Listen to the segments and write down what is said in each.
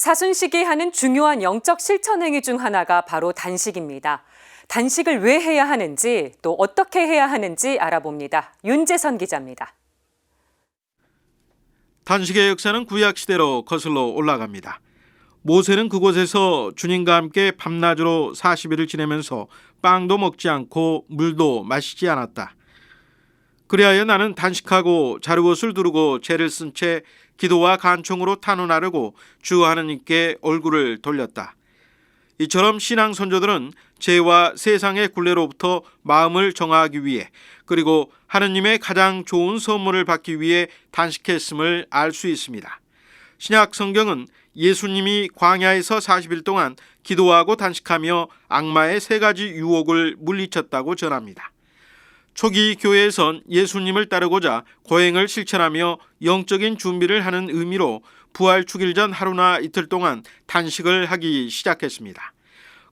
사순식이 하는 중요한 영적 실천 행위 중 하나가 바로 단식입니다. 단식을 왜 해야 하는지 또 어떻게 해야 하는지 알아봅니다. 윤재선 기자입니다. 단식의 역사는 구약 시대로 거슬러 올라갑니다. 모세는 그곳에서 주님과 함께 밤낮으로 40일을 지내면서 빵도 먹지 않고 물도 마시지 않았다. 그리하여 나는 단식하고 자루옷을 두르고 죄를 쓴 채 기도와 간청으로 탄원하려고 주 하느님께 얼굴을 돌렸다. 이처럼 신앙 선조들은 죄와 세상의 굴레로부터 마음을 정하기 위해 그리고 하느님의 가장 좋은 선물을 받기 위해 단식했음을 알 수 있습니다. 신약 성경은 예수님이 광야에서 40일 동안 기도하고 단식하며 악마의 세 가지 유혹을 물리쳤다고 전합니다. 초기 교회에선 예수님을 따르고자 고행을 실천하며 영적인 준비를 하는 의미로 부활 축일 전 하루나 이틀 동안 단식을 하기 시작했습니다.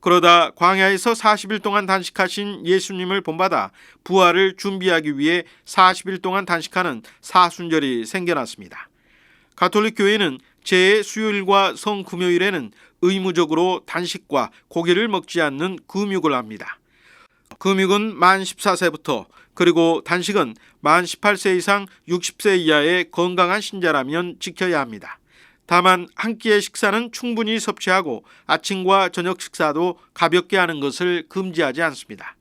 그러다 광야에서 40일 동안 단식하신 예수님을 본받아 부활을 준비하기 위해 40일 동안 단식하는 사순절이 생겨났습니다. 가톨릭 교회는 제 수요일과 성 금요일에는 의무적으로 단식과 고기를 먹지 않는 금육을 합니다. 금육은 만 14세부터 그리고 단식은 만 18세 이상 60세 이하의 건강한 신자라면 지켜야 합니다. 다만 한 끼의 식사는 충분히 섭취하고 아침과 저녁 식사도 가볍게 하는 것을 금지하지 않습니다.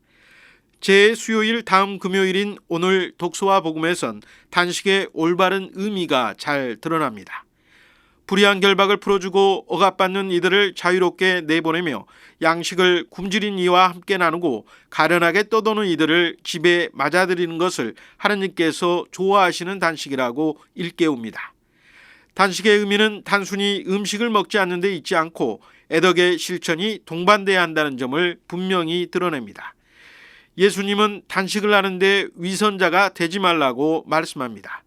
제 수요일 다음 금요일인 오늘 독서와 복음에선 단식의 올바른 의미가 잘 드러납니다. 불의한 결박을 풀어주고 억압받는 이들을 자유롭게 내보내며 양식을 굶주린 이와 함께 나누고 가련하게 떠도는 이들을 집에 맞아들이는 것을 하느님께서 좋아하시는 단식이라고 일깨웁니다. 단식의 의미는 단순히 음식을 먹지 않는 데 있지 않고 애덕의 실천이 동반돼야 한다는 점을 분명히 드러냅니다. 예수님은 단식을 하는데 위선자가 되지 말라고 말씀합니다.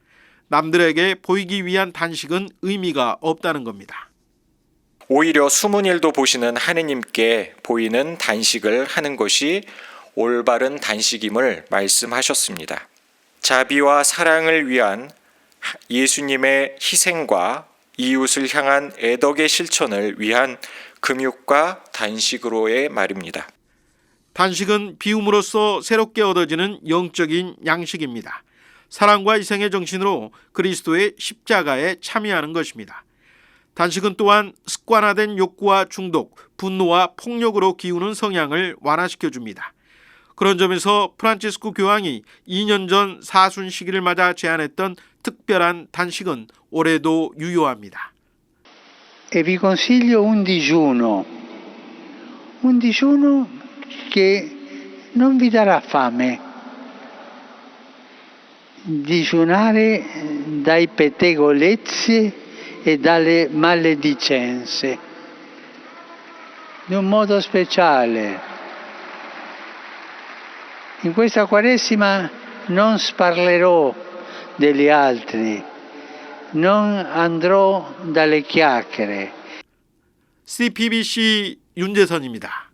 남들에게 보이기 위한 단식은 의미가 없다는 겁니다. 오히려 숨은 일도 보시는 하느님께 보이는 단식을 하는 것이 올바른 단식임을 말씀하셨습니다. 자비와 사랑을 위한 예수님의 희생과 이웃을 향한 애덕의 실천을 위한 금육과 단식으로의 말입니다. 단식은 비움으로써 새롭게 얻어지는 영적인 양식입니다. 사랑과 희생의 정신으로 그리스도의 십자가에 참여하는 것입니다. 단식은 또한 습관화된 욕구와 중독, 분노와 폭력으로 기우는 성향을 완화시켜 줍니다. 그런 점에서 프란치스코 교황이 2년 전 사순 시기를 맞아 제안했던 특별한 단식은 올해도 유효합니다. e vi consiglio un digiuno, un digiuno che non vi darà fame. Digiunare dai pettegolezzi e dalle maledicenze, in un modo speciale. In questa Quaresima non sparlerò degli altri, non andrò dalle chiacchiere. CPBC 윤재선입니다.